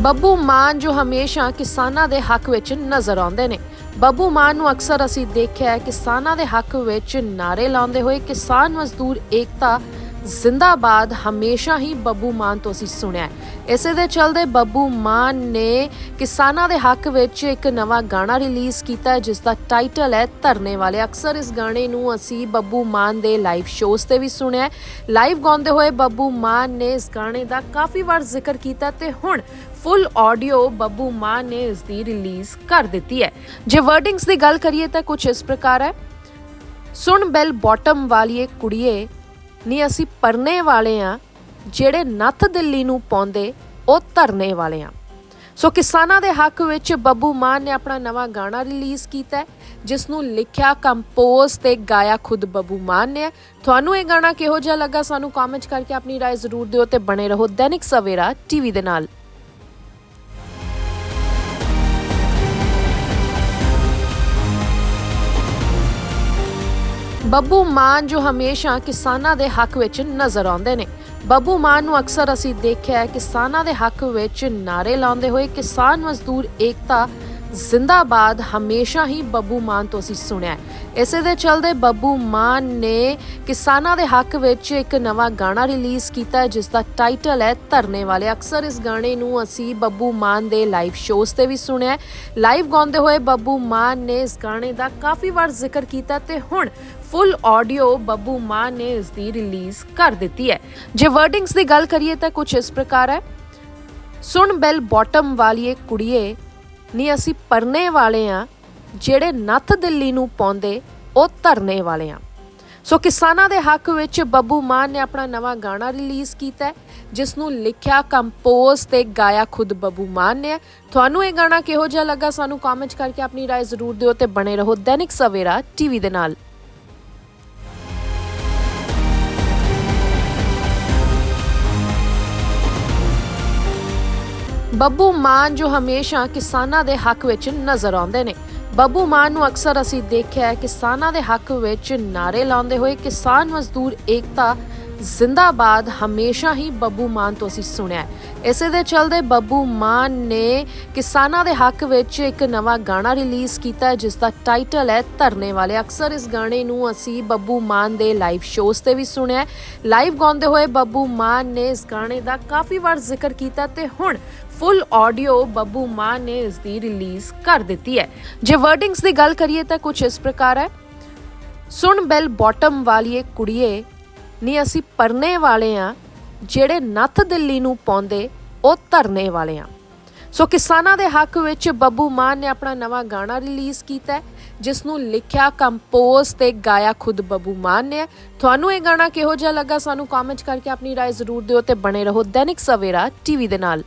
ਬੱਬੂ ਮਾਨ ਜੋ ਹਮੇਸ਼ਾ ਕਿਸਾਨਾਂ ਦੇ ਹੱਕ ਵਿੱਚ ਨਜ਼ਰ ਆਉਂਦੇ ਨੇ। ਬੱਬੂ ਮਾਨ ਨੂੰ ਅਕਸਰ ਅਸੀਂ ਦੇਖਿਆ ਹੈ ਕਿਸਾਨਾਂ ਦੇ ਹੱਕ ਵਿੱਚ ਨਾਰੇ ਲਾਉਂਦੇ ਹੋਏ ਕਿਸਾਨ ਮਜ਼ਦੂਰ ਏਕਤਾ ਜ਼ਿੰਦਾਬਾਦ ਹਮੇਸ਼ਾ ਹੀ ਬੱਬੂ ਮਾਨ ਤੋਂ ਅਸੀਂ ਸੁਣਿਆ ਹੈ। ਇਸੇ ਦੇ ਚਲਦੇ ਬੱਬੂ ਮਾਨ ਨੇ ਕਿਸਾਨਾਂ ਦੇ ਹੱਕ ਵਿੱਚ ਇੱਕ ਨਵਾਂ ਗਾਣਾ ਰਿਲੀਜ਼ ਕੀਤਾ ਜਿਸ ਦਾ ਟਾਈਟਲ ਹੈ ਧਰਨੇ ਵਾਲੇ। ਅਕਸਰ ਇਸ ਗਾਣੇ ਨੂੰ ਅਸੀਂ ਬੱਬੂ ਮਾਨ ਦੇ ਲਾਈਵ ਸ਼ੋਜ਼ ਤੇ ਵੀ ਸੁਣਿਆ ਲਾਈਵ ਗਾਉਂਦੇ ਹੋਏ ਬੱਬੂ ਮਾਨ ਨੇ ਇਸ ਗਾਣੇ ਦਾ ਕਾਫੀ ਵਾਰ ਜ਼ਿਕਰ ਕੀਤਾ ਤੇ ਹੁਣ ਫੁੱਲ ਆਡੀਓ ਬੱਬੂ ਮਾਨ ਨੇ ਇਸ ਦੀ ਰਿਲੀਜ਼ ਕਰ ਦਿੱਤੀ ਹੈ। ਜੇ ਵਰਡਿੰਗਸ ਦੀ ਗੱਲ ਕਰੀਏ ਤਾਂ ਕੁਝ ਇਸ ਪ੍ਰਕਾਰ ਹੈ। ਸੁਣ ਬੈਲ ਬਾਟਮ ਵਾਲੀਏ ਕੁੜੀਏ ਨੀ ਅਸੀਂ ਪਰਨੇ ਵਾਲੇ ਆ ਜਿਹੜੇ ਨੱਥ ਦਿੱਲੀ ਨੂੰ ਪਾਉਂਦੇ ਉਹ ਧਰਨੇ ਵਾਲੇ ਆ ਸੋ ਕਿਸਾਨਾਂ ਦੇ ਹੱਕ ਵਿੱਚ ਬੱਬੂ ਮਾਨ ਨੇ ਆਪਣਾ ਨਵਾਂ ਗਾਣਾ ਰਿਲੀਜ਼ ਕੀਤਾ ਹੈ, ਜਿਸ ਨੂੰ ਲਿਖਿਆ ਕੰਪੋਜ਼ ਤੇ ਗਾਇਆ ਖੁਦ ਬੱਬੂ ਮਾਨ ਨੇ ਹੈ। ਤੁਹਾਨੂੰ ਇਹ ਗਾਣਾ ਕਿਹੋ ਜਿਹਾ ਲੱਗਾ ਸਾਨੂੰ ਕਮੈਂਟ ਕਰਕੇ ਆਪਣੀ رائے ਜ਼ਰੂਰ ਦਿਓ ਤੇ ਬਣੇ ਰਹੋ ਦੈਨਿਕ ਸਵੇਰਾ ਟੀਵੀ ਦੇ ਨਾਲ ਬੱਬੂ ਮਾਨ ਜੋ ਹਮੇਸ਼ਾ ਕਿਸਾਨਾਂ ਦੇ ਹੱਕ ਵਿੱਚ ਨਜ਼ਰ ਆਉਂਦੇ ਨੇ। ਬੱਬੂ ਮਾਨ ਨੂੰ ਅਕਸਰ ਅਸੀਂ ਦੇਖਿਆ ਹੈ ਕਿਸਾਨਾਂ ਦੇ ਹੱਕ ਵਿੱਚ ਨਾਰੇ ਲਾਉਂਦੇ ਹੋਏ ਕਿਸਾਨ ਮਜ਼ਦੂਰ ਏਕਤਾ ਜ਼ਿੰਦਾਬਾਦ ਹਮੇਸ਼ਾ ਹੀ ਬੱਬੂ ਮਾਨ ਤੋਂ ਅਸੀਂ ਸੁਣਿਆ ਇਸੇ ਦੇ ਚਲਦੇ ਬੱਬੂ ਮਾਨ ਨੇ ਕਿਸਾਨਾਂ ਦੇ ਹੱਕ ਵਿੱਚ ਇੱਕ ਨਵਾਂ ਗਾਣਾ ਰਿਲੀਜ਼ ਕੀਤਾ ਜਿਸ ਦਾ ਟਾਈਟਲ ਹੈ ਧਰਨੇ ਵਾਲੇ। ਅਕਸਰ ਇਸ ਗਾਣੇ ਨੂੰ ਅਸੀਂ ਬੱਬੂ ਮਾਨ ਦੇ ਲਾਈਵ ਸ਼ੋਜ਼ ਤੇ ਵੀ ਸੁਣਿਆ ਲਾਈਵ ਗਾਉਂਦੇ ਹੋਏ ਬੱਬੂ ਮਾਨ ਨੇ ਇਸ ਗਾਣੇ ਦਾ ਕਾਫੀ ਵਾਰ ਜ਼ਿਕਰ ਕੀਤਾ ਤੇ ਹੁਣ ਫੁੱਲ ਆਡੀਓ ਬੱਬੂ ਮਾਨ ਨੇ ਇਸ ਦੀ ਰਿਲੀਜ਼ ਕਰ ਦਿੱਤੀ ਹੈ ਜੇ ਵਰਡਿੰਗਸ ਦੀ ਗੱਲ ਕਰੀਏ ਤਾਂ ਕੁਝ ਇਸ ਪ੍ਰਕਾਰ ਹੈ ਸੁਣ ਬੈਲ ਬਾਟਮ ਵਾਲੀਏ ਕੁੜੀਏ ਨੀ ਅਸੀਂ ਪਰਨੇ ਵਾਲੇ ਆ ਜਿਹੜੇ ਨੱਥ ਦਿੱਲੀ ਨੂੰ ਪਾਉਂਦੇ ਉਹ ਧਰਨੇ ਵਾਲੇ ਆ ਸੋ ਕਿਸਾਨਾਂ ਦੇ ਹੱਕ ਵਿੱਚ ਬੱਬੂ ਮਾਨ ਨੇ ਆਪਣਾ ਨਵਾਂ ਗਾਣਾ ਰਿਲੀਜ਼ ਕੀਤਾ ਹੈ, ਜਿਸ ਨੂੰ ਲਿਖਿਆ ਕੰਪੋਜ਼ ਤੇ ਗਾਇਆ ਖੁਦ ਬੱਬੂ ਮਾਨ ਨੇ ਹੈ। ਤੁਹਾਨੂੰ ਇਹ ਗਾਣਾ ਕਿਹੋ ਜਿਹਾ ਲੱਗਾ ਸਾਨੂੰ ਕਮੈਂਟ ਕਰਕੇ ਆਪਣੀ رائے ਜ਼ਰੂਰ ਦਿਓ ਤੇ ਬਣੇ ਰਹੋ ਦੈਨਿਕ ਸਵੇਰਾ ਟੀਵੀ ਦੇ ਨਾਲ ਬੱਬੂ ਮਾਨ ਜੋ ਹਮੇਸ਼ਾ ਕਿਸਾਨਾਂ ਦੇ ਹੱਕ ਵਿੱਚ ਨਜ਼ਰ ਆਉਂਦੇ ਨੇ। ਬੱਬੂ ਮਾਨ ਨੂੰ ਅਕਸਰ ਅਸੀਂ ਦੇਖਿਆ ਹੈ ਕਿਸਾਨਾਂ ਦੇ ਹੱਕ ਵਿੱਚ ਨਾਰੇ ਲਾਉਂਦੇ ਹੋਏ ਕਿਸਾਨ ਮਜ਼ਦੂਰ ਏਕਤਾ ਜ਼ਿੰਦਾਬਾਦ ਹਮੇਸ਼ਾ ਹੀ ਬੱਬੂ ਮਾਨ ਤੋਂ ਅਸੀਂ ਸੁਣਿਆ ਹੈ। ਇਸੇ ਦੇ ਚਲਦੇ ਬੱਬੂ ਮਾਨ ਨੇ ਕਿਸਾਨਾਂ ਦੇ ਹੱਕ ਵਿੱਚ ਇੱਕ ਨਵਾਂ ਗਾਣਾ ਰਿਲੀਜ਼ ਕੀਤਾ ਜਿਸ ਦਾ ਟਾਈਟਲ ਹੈ ਧਰਨੇ ਵਾਲੇ। ਅਕਸਰ ਇਸ ਗਾਣੇ ਨੂੰ ਅਸੀਂ ਬੱਬੂ ਮਾਨ ਦੇ ਲਾਈਵ ਸ਼ੋਜ਼ ਤੇ ਵੀ ਸੁਣਿਆ ਲਾਈਵ ਗਾਉਂਦੇ ਹੋਏ ਬੱਬੂ ਮਾਨ ਨੇ ਇਸ ਗਾਣੇ ਦਾ ਕਾਫੀ ਵਾਰ ਜ਼ਿਕਰ ਕੀਤਾ ਤੇ ਹੁਣ ਫੁੱਲ ਆਡੀਓ ਬੱਬੂ ਮਾਨ ਨੇ ਇਸ ਦੀ ਰਿਲੀਜ਼ ਕਰ ਦਿੱਤੀ ਹੈ। ਜੇ ਵਰਡਿੰਗਸ ਦੀ ਗੱਲ ਕਰੀਏ ਤਾਂ ਕੁਝ ਇਸ ਪ੍ਰਕਾਰ ਹੈ। ਸੁਣ ਬੈਲ ਬਾਟਮ ਵਾਲੀਏ ਕੁੜੀਏ ਨੀ ਅਸੀਂ ਪਰਨੇ ਵਾਲੇ ਆ ਜਿਹੜੇ ਨੱਥ ਦਿੱਲੀ ਨੂੰ ਪਾਉਂਦੇ ਉਹ ਧਰਨੇ ਵਾਲੇ ਆ ਸੋ ਕਿਸਾਨਾਂ ਦੇ ਹੱਕ ਵਿੱਚ ਬੱਬੂ ਮਾਨ ਨੇ ਆਪਣਾ ਨਵਾਂ ਗਾਣਾ ਰਿਲੀਜ਼ ਕੀਤਾ ਹੈ, ਜਿਸ ਨੂੰ ਲਿਖਿਆ ਕੰਪੋਜ਼ ਤੇ ਗਾਇਆ ਖੁਦ ਬੱਬੂ ਮਾਨ ਨੇ ਹੈ। ਤੁਹਾਨੂੰ ਇਹ ਗਾਣਾ ਕਿਹੋ ਜਿਹਾ ਲੱਗਾ ਸਾਨੂੰ ਕਮੈਂਟ ਕਰਕੇ ਆਪਣੀ رائے ਜ਼ਰੂਰ ਦਿਓ ਤੇ ਬਣੇ ਰਹੋ ਦੈਨਿਕ ਸਵੇਰਾ ਟੀਵੀ ਦੇ ਨਾਲ